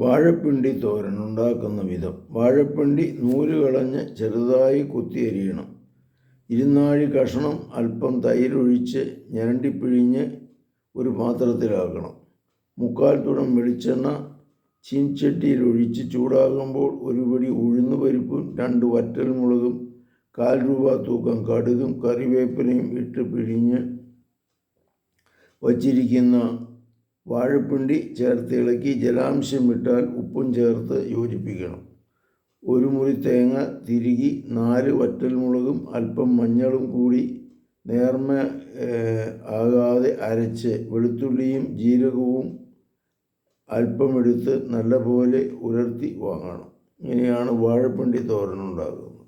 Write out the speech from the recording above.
വാഴപ്പിണ്ടി തോരൻ ഉണ്ടാക്കുന്ന വിധം. വാഴപ്പിണ്ടി നൂൽ കളഞ്ഞ് ചെറുതായി കുത്തിയരിയണം ഇരുന്നാഴി കഷണം അല്പം തൈരൊഴിച്ച് ഞരണ്ടിപ്പിഴിഞ്ഞ് ഒരു പാത്രത്തിലാക്കണം. മുക്കാൽ തുടം വെളിച്ചെണ്ണ ചീൻചട്ടിയിൽ ചൂടാകുമ്പോൾ ഒരു പിടി ഉഴുന്ന് പരിപ്പും രണ്ട് വറ്റൽമുളകും കാൽ രൂപ തൂക്കം കടുകും കറിവേപ്പിലയും ഇട്ട് പിഴിഞ്ഞ് വച്ചിരിക്കുന്ന വാഴപ്പിണ്ടി ചേർത്ത് ഇളക്കി ജലാംശം വിട്ടാൽ ഉപ്പും ചേർത്ത് യോജിപ്പിക്കണം. ഒരു മുറി തേങ്ങ തിരുകി നാല് വറ്റൽമുളകും അല്പം മഞ്ഞളും കൂടി നേർമ ആകാതെ അരച്ച് വെളുത്തുള്ളിയും ജീരകവും അല്പം അല്പമെടുത്ത് നല്ലപോലെ ഉലർത്തി വാങ്ങണം. ഇങ്ങനെയാണ് വാഴപ്പിണ്ടി തോരൻ ഉണ്ടാകുന്നത്